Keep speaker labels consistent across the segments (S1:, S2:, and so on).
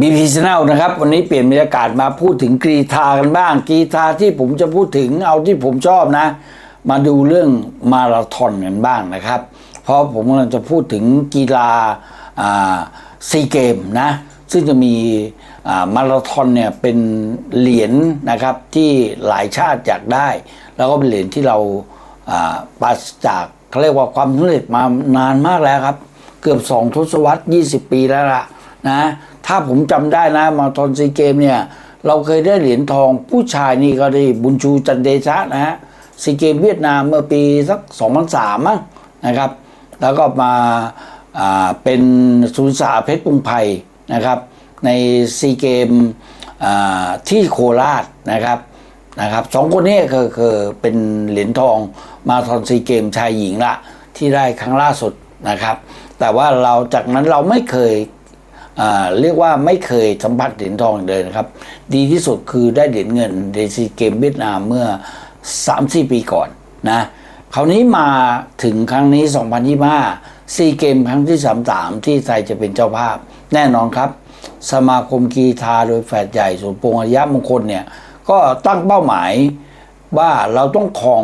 S1: บีพีชแนลนะครับ วันนี้เปลี่ยนบรรยากาศมาพูดถึงกรีธากันบ้างกรีธาที่ผมจะพูดถึงเอาที่ผมชอบนะ มาดูเรื่องมาราธอนกันบ้างนะครับ เพราะผมกำลังจะพูดถึงกีฬาซีเกมนะ ซึ่งจะมีมาราธอนเนี่ยเป็นเหรียญนะครับที่หลายชาติอยากได้ แล้วก็เป็นเหรียญที่เราอ่าปราศจากเขาเรียกว่าความสำเร็จมานานมากแล้วครับ เกือบสองทศวรรษ 20 ปีแล้วล่ะนะ ถ้าผมจำได้นะ มาราธอนซีเกมเนี่ย เราเคยได้เหรียญทองผู้ชายนี่ก็ได้บุญชูจันเดชะนะฮะซีเกมเวียดนามเมื่อปีสัก2003มั้งนะครับ แล้วก็มาเป็นสุนสาเพชรปุงไพนะครับ ในซีเกมที่โคราชนะครับนะครับสองคนนี้คือคือเป็นเหรียญทองมาราธอนซีเกมชายหญิงละที่ได้ครั้งล่าสุดนะครับ แต่ว่าเราจากนั้นเราไม่เคย เรียกว่าไม่เคยสัมผัสเหรียญทองเลยนะครับ ดีที่สุดคือได้เหรียญเงินในซีเกมเวียดนามเมื่อ 3-4 ปีก่อนนะคราวนี้มาถึงครั้งนี้ 2025ซีเกมครั้งที่ 33 ที่ไทยจะเป็นเจ้าภาพ แน่นอนครับ สมาคมกีฬาโดยแฝดใหญ่ส่วนปงอริยะมงคลเนี่ย ก็ตั้งเป้าหมายว่าเราต้องครอง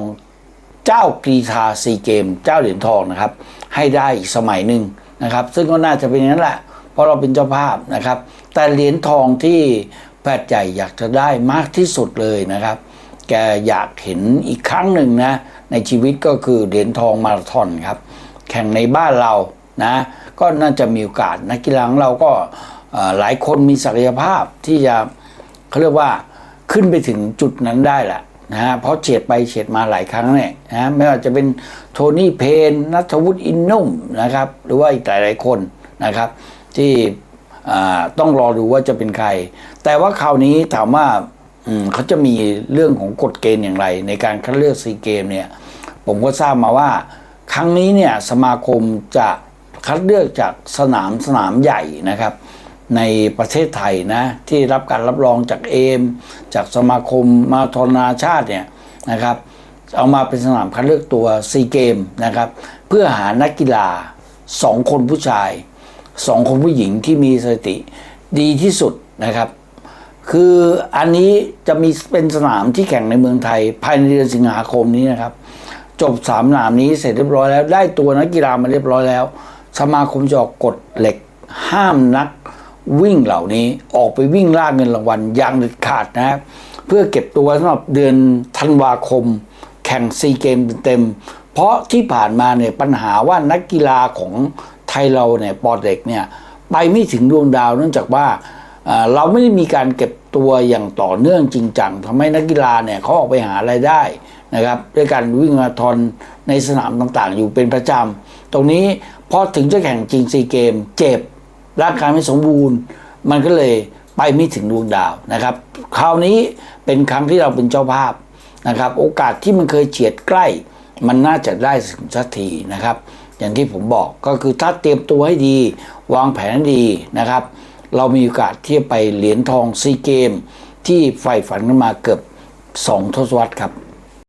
S1: เจ้ากรีธาซีเกม เจ้าเหรียญทองนะครับ ให้ได้อีกสมัยหนึ่งนะครับ ซึ่งก็น่าจะเป็นอย่างนั้นแหละ เพราะเราเป็นเจ้าภาพนะครับ แต่เหรียญทองที่แพทย์ใหญ่อยากจะได้มากที่สุดเลยนะครับ แกอยากเห็นอีกครั้งหนึ่งนะ ในชีวิตก็คือเหรียญทองมาราธอนครับ แข่งในบ้านเรานะ ก็น่าจะมีโอกาสนักกีฬาของเราก็หลายคนมีศักยภาพที่จะเขาเรียกว่าขึ้นไปถึงจุดนั้นได้แหละนะฮะเพราะเฉียดไปเฉียดมาหลายครั้งเนี่ยนะฮะไม่ว่าจะเป็นโทนี่เพนนัทวุฒิอินนุ่มนะครับ หรือว่าอีกหลายๆคนนะครับ ที่ต้องรอดูว่าจะเป็นใคร แต่ว่าคราวนี้ถามว่าเขาจะมีเรื่องของกฎเกณฑ์อย่างไร ในการคัดเลือกซีเกมเนี่ยผมก็ทราบมาว่า ครั้งนี้เนี่ยสมาคมจะคัดเลือกจากสนามสนามใหญ่นะครับ ในประเทศไทยนะที่รับการรับรองจากเอม จากสมาคมมาราธอนานาชาติเนี่ยนะครับเอามาเป็นสนามคัดเลือกตัวซีเกมนะครับ เพื่อหานักกีฬาสองคนผู้ชาย สองคนผู้หญิงที่มีสติดีที่สุดนะครับ คืออันนี้จะมีเป็นสนามที่แข่งในเมืองไทย ภายในเดือนสิงหาคมนี้นะครับ จบสามสนามนี้เสร็จเรียบร้อยแล้วได้ตัวนักกีฬามาเรียบร้อยแล้ว สมาคมจะออกกฎเหล็กห้ามนักวิ่งเหล่านี้ออกไปวิ่งล่าเงินรางวัลอย่างเด็ดขาดนะครับเพื่อเก็บตัวสำหรับเดือนธันวาคม แข่งซีเกมเต็ม เพราะที่ผ่านมาเนี่ยปัญหาว่านักกีฬาของ ทยเราเนี่ยปอดเด็กเนี่ยไปไม่ถึงดวงดาวเนื่องจากว่าเราไม่ได้มีการเก็บตัวอย่างต่อเนื่องจริงจังทำให้นักกีฬาเนี่ยเขาออกไปหาไรายได้นะครับด้วยการวิ่งมาราธอนในสนามต่างๆ อยู่เป็นประจำตรงนี้พอถึงจะแข่งจริงซีเกม เจ็บร่างกายไม่สมบูรณ์ มันก็เลยไปไม่ถึงดวงดาวนะครับ คราวนี้เป็นครั้งที่เราเป็นเจ้าภาพนะครับ โอกาสที่มันเคยเฉียดใกล้ มันน่าจะได้สักทีนะครับ อย่างที่ผมบอกก็คือถ้าเตรียมตัวให้ดี วางแผนดีนะครับ เรามีโอกาสที่จะไปเหรียญทองซีเกม ที่ใฝ่ฝันกันมาเกือบ 2 ทศวรรษครับ